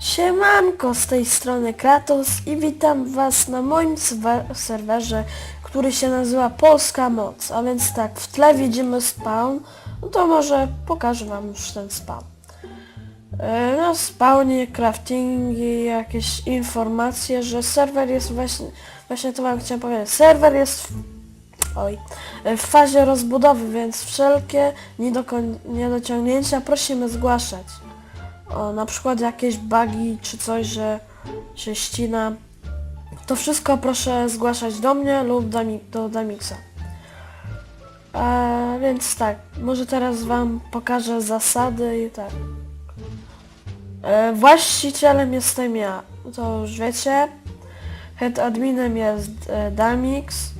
Siemanko, z tej strony Kratos i witam was na moim serwerze, który się nazywa Polska Moc. A więc tak, w tle widzimy spawn, no to może pokażę wam już ten spawn. Na spawnie, craftingi, jakieś informacje, że serwer jest właśnie, właśnie to wam chciałem powiedzieć, serwer jest w, oj, e, w fazie rozbudowy, więc wszelkie niedociągnięcia prosimy zgłaszać. O, na przykład jakieś bugi czy coś, że się ścina. To wszystko proszę zgłaszać do mnie lub do, do Damixa. A, więc tak, może teraz wam pokażę zasady i tak. E, właścicielem jestem ja, to już wiecie. Head adminem jest e, Damix.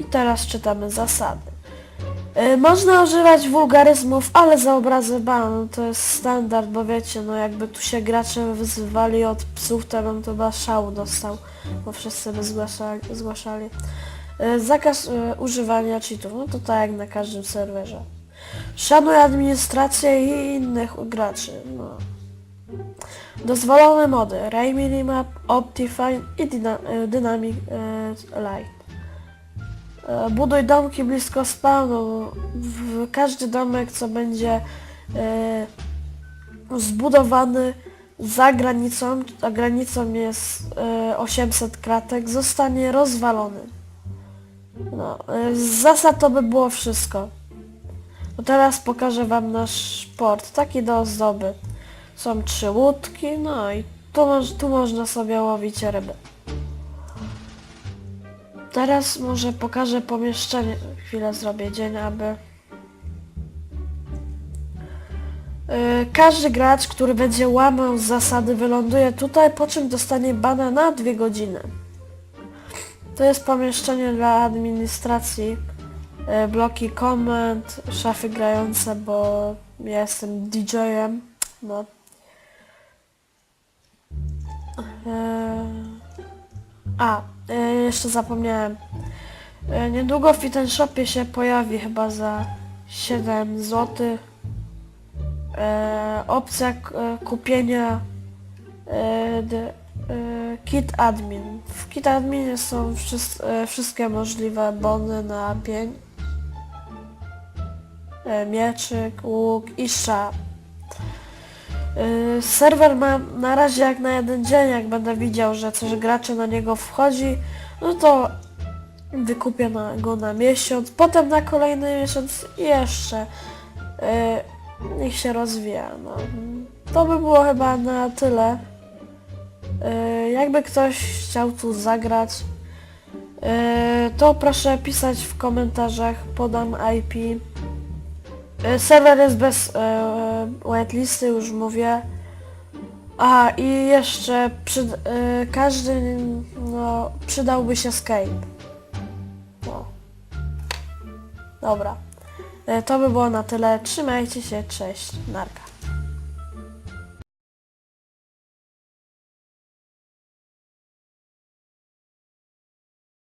I teraz czytamy zasady. Y, Można używać wulgaryzmów, ale za obrazy ban to jest standard, bo wiecie, no jakby tu się gracze wyzywali od psów, to bym to chyba szału dostał, bo wszyscy by zgłaszali. zgłaszali. Y, Zakaz y, używania cheatów, no to tak jak na każdym serwerze. Szanuj administrację i innych graczy, no. Dozwolone mody, Ray Minimap, Optifine i dyna, Dynamic Light. E, Buduj domki blisko spawnu. W każdy domek, co będzie e, zbudowany za granicą, a granicą jest e, 800 kratek, zostanie rozwalony. No, e, z zasad to by było wszystko. To teraz pokażę wam nasz port, taki do ozdoby. Są trzy łódki, no i tu, tu można sobie łowić ryby. Teraz może pokażę pomieszczenie. Chwilę zrobię dzień, aby... Yy, Każdy gracz, który będzie łamał zasady wyląduje tutaj, po czym dostanie bana na dwie godziny. To jest pomieszczenie dla administracji. Yy, Bloki komend, szafy grające, bo ja jestem DJ-em. No. Yy, a, e, jeszcze zapomniałem. E, niedługo w Fit Shopie się pojawi chyba za 7 zł. E, opcja kupienia Kit Admin. W Kit Adminie są wszys- wszystkie możliwe bony na pień. Mieczyk, łuk i strzał. Yy, serwer ma na razie jak na jeden dzień, jak będę widział, że coś graczy na niego wchodzi, no to wykupię na, go na miesiąc, potem na kolejny miesiąc i jeszcze. Yy, niech się rozwija. No. To by było chyba na tyle. Yy, jakby ktoś chciał tu zagrać, yy, to proszę pisać w komentarzach, podam IP. E, Serwer jest bez e, whitelisty, już mówię. A i jeszcze przy, e, każdy no, przydałby się Skype. No. Dobra. E, to by było na tyle. Trzymajcie się, cześć, narka.